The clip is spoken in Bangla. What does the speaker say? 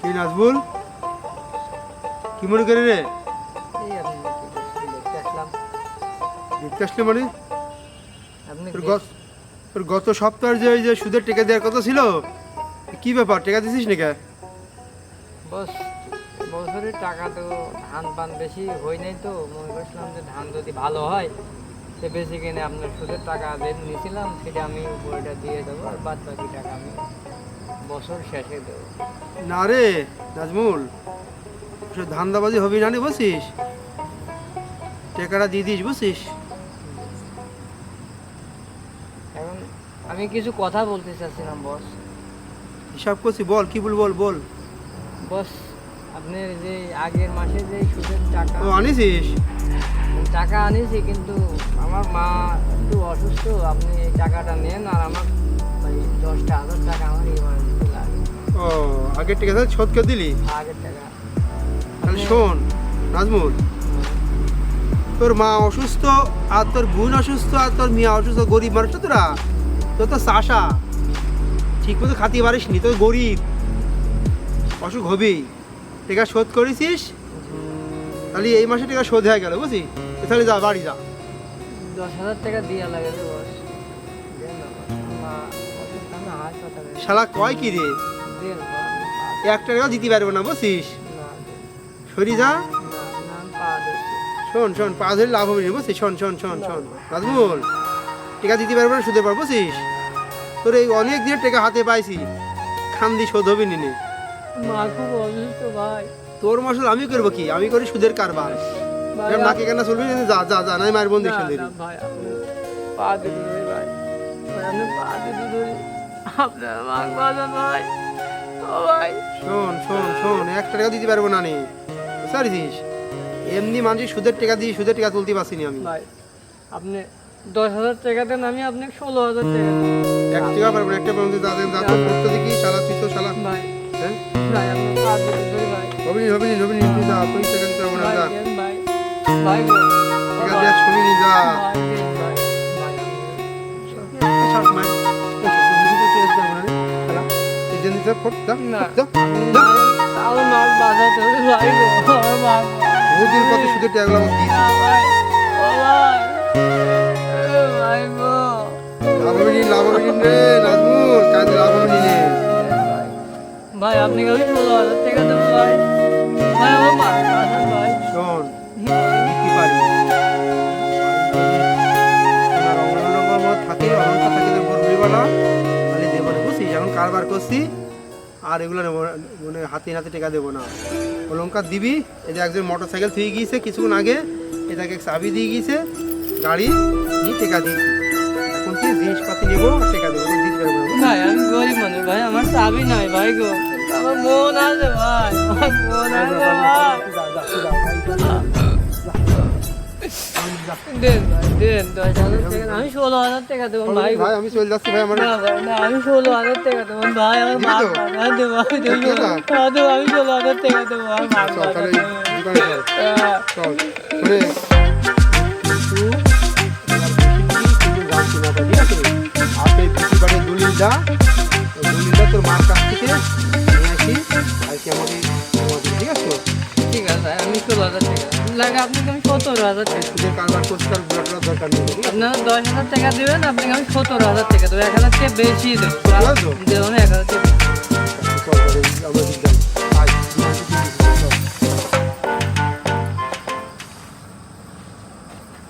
কি নাজবুল কি মনে করে রে দেখতে আসলে মানে তোর গত সপ্তাহের যে ওই যে সুদের টেকা দেওয়ার কথা ছিল কি ব্যাপার? টেকা দিছিস নাকি? বস বছরের টাকা তো ধান পান বেশি হয় নাই তো। মনে করছিলাম যে ধান যদি ভালো হয় সে বেশি কিনে আপনার সুদের টাকা যে নিয়েছিলাম সেটা আমি উপরেটা দিয়ে দেবো আর বাদ বাকি টাকা আমি বছর শেষে দেবো। না রে নাজমুল সে ধান্দাবাজি হবি না বুঝছিস টেকাটা দিয়ে দিস বুঝছিস এখন আমি কিছু কথা বলতে চাচ্ছিলাম বস। হিসাব করছি বল কি বল বল বল। বস আপনার যে আগের মাসে যে সুদের টাকা ও আনিসিস? টাকা আনিছি কিন্তু আমার মা একটু অসুস্থ আপনি এই টাকাটা নেন আর আমার ওই দশটা হাজার টাকা আমার লাগে। ও আগের টেকা শোধ করে দিলি? আগের টাকা। তাহলে শোন নাজমুল। তোর মা অসুস্থ আর তোর বোন অসুস্থ আর তোর মেয়ে অসুস্থ গরিব মানুষ তোরা। তোর তো চাষা। ঠিক মতো খাতে পারিস নি তোর গরিব। অসুখ হবেই। টেকা শোধ করেছিস তাহলে এই মাসে টাকা শোধ হয়ে গেল বুঝলি? তাহলে যা বাড়ি যা। দশ হাজার টাকা দিয়া লাগে শালা কয় কি রে? এক টাকাও দিতে পারব না বুঝছিস? সরি যা। শোন শোন পা ধরে লাভ হবে না বুঝছিস? শোন শোন শোন শোন। নাজমুল টেকা দিতে পারব না সুদে পারব বুঝছিস? তোর এই অনেক দিনের টাকা হাতে পাইছি খান্দি শোধ হবে নিনে মা খুব অসুস্থ ভাই। তোর মশল আমি করব কি? আমি করি সুদের কারবার। নাকে কেনা চলবি না? যা যা যা নাই মায়ের বন্ধু ভাই পা ধরি ভাই। পা আপনার বাজান ভাই। শোন শোন শোন এক টাকা দিতে পারব না নে। পারছিস? এমনি মানুষ সুদের টাকা দিয়ে সুদের টাকা তুলতে পারছিনি আমি। ভাই আপনি দশ হাজার টাকা দেন আমি আপনাকে ষোলো হাজার টাকা এক টাকা পারব না একটা পারব যা দেন যা করতে দেখি শালা তুই তো শালা ভাই হ্যাঁ? ভাই আপনি ভাই নি হবে নি হবে নি তুই যা তুই টাকা দিতে পারব না ভাই যা। ভাই। ভাই টাকা নি যা। না। তাও মাছ বাজাতে হবে গো আমার বহুদিন কত সুদের টাকাগুলো আমাকে গো লাভ হবে নি লাভ হবে নি রে নাজমুল কাজে লাভ হবে নি রে। ভাই আপনি ষোলো হাজার টাকা দেবো ভাই। ভাই আমার মা ভাই। শোন পারি? থাকে থাকে বেলা বুঝছিস? এখন কারবার করছি। আর এগুলো মানে হাতে হাতে টেকা দেবো না। অলঙ্কার দিবি এটা যে একজন মোটর সাইকেল থুয়ে গিয়েছে কিছুক্ষণ আগে এটাকে চাবি দিয়ে গিয়েছে গাড়ি নিয়ে টেকা দিয়েছি। এখন কি জিনিসপাতি নেব টেকা দেবো দিতে পারব ভাই আমি গরিব মানুষ ভাই আমার চাবি নাই ভাই গো। আমার মন আছে ভাই আমার মন আছে ভাই। দেন ভাই দেন দশ হাজার টাকা আমি ষোলো হাজার টাকা দেবো ভাই ভাই আমি চলে যাচ্ছি ভাই আমার ভাই আমি ষোলো হাজার টাকা দেবো ভাই আমার মা তো? দেবো আমি দেবো আমি ষোলো ভাই, তোর মার কাছ থেকে নিয়ে আসি ভাইকে আমাকে ঠিক আছে ঠিক আছে আমি ষোলো হাজার টাকা লাগে আপনাকে আমি সতেরো হাজার টাকা সুদের কারবার করতে আর বুড়াটার দরকার নেই। আপনারা দশ হাজার টাকা দেবেন আপনাকে আমি সতেরো হাজার টাকা দেবো। এক হাজার টাকা বেশি দেবো। সতেরো দেবো এক হাজার টাকা